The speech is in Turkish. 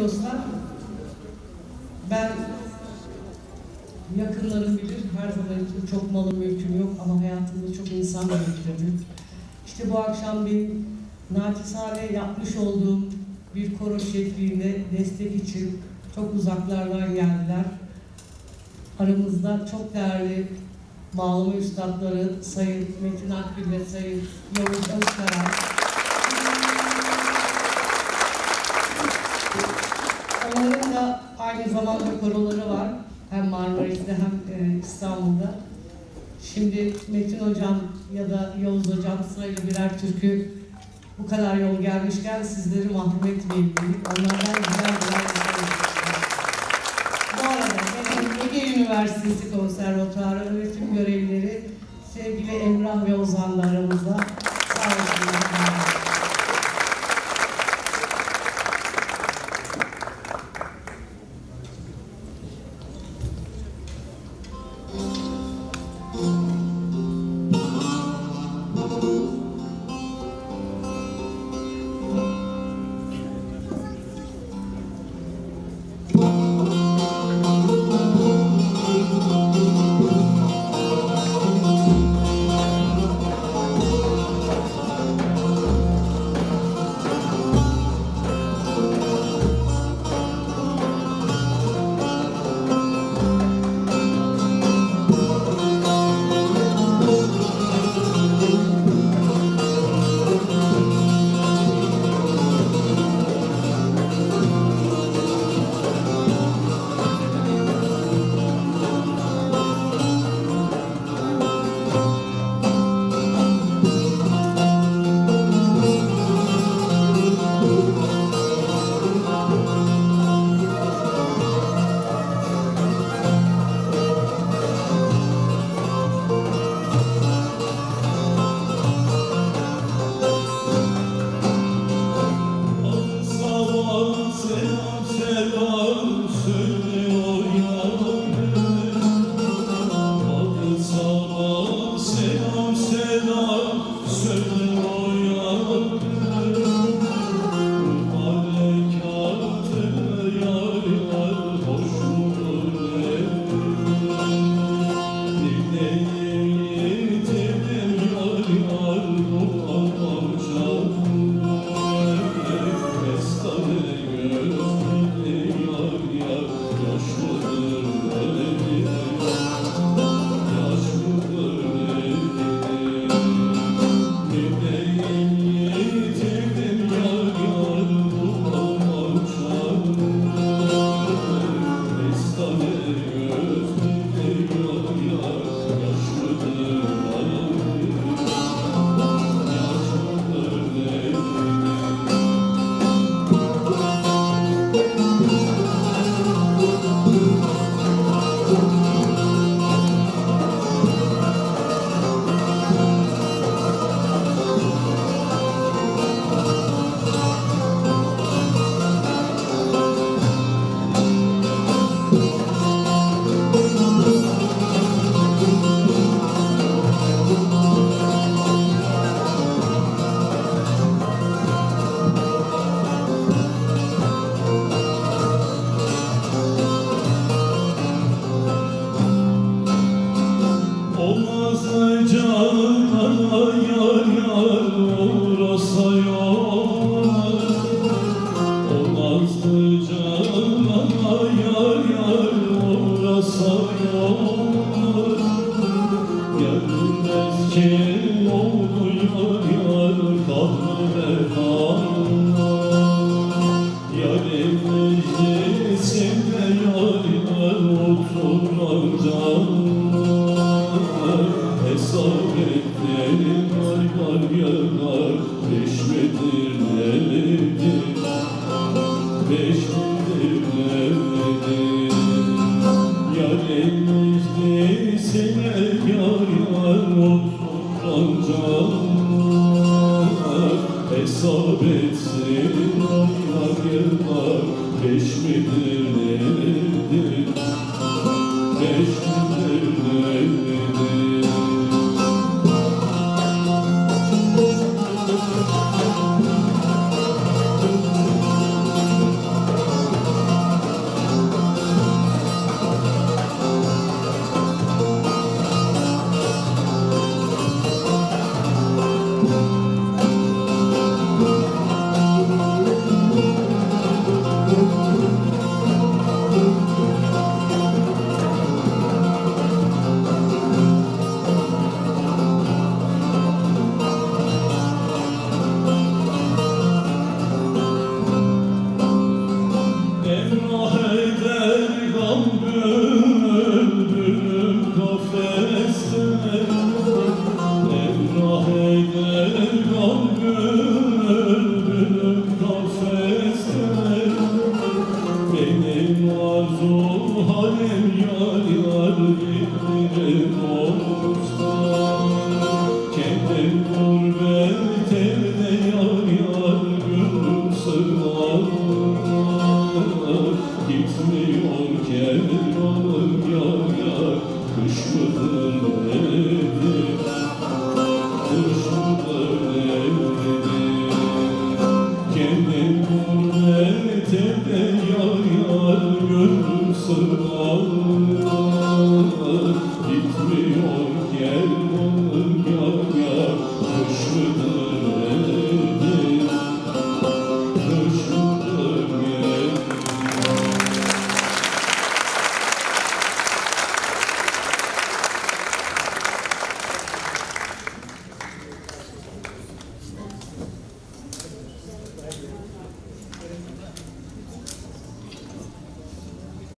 dostlar, ben yakınlarım bilir, her zaman için çok malım mülküm yok ama hayatımda çok insan biriktirdim. İşte bu akşam benim naçizane yapmış olduğum bir koro şeklinde destek için çok uzaklardan geldiler. Aramızda çok değerli bağlama üstadları Sayın Metin Akgül ve Sayın Yavuz Özkaran. Da aynı zamanda koroları var. Hem Marmaris'te hem e, İstanbul'da. Şimdi Metin Hocam ya da Yavuz Hocam sırayla birer türkü bu kadar yol gelmişken sizleri mahrum etmeyeyim dedik. Onlardan güzel güzel Bu arada Ege Üniversitesi Konservatuarı öğretim görevlileri sevgili Emrah ve Ozan Hesap etlerim Hesap etsin var var yanar Beş midir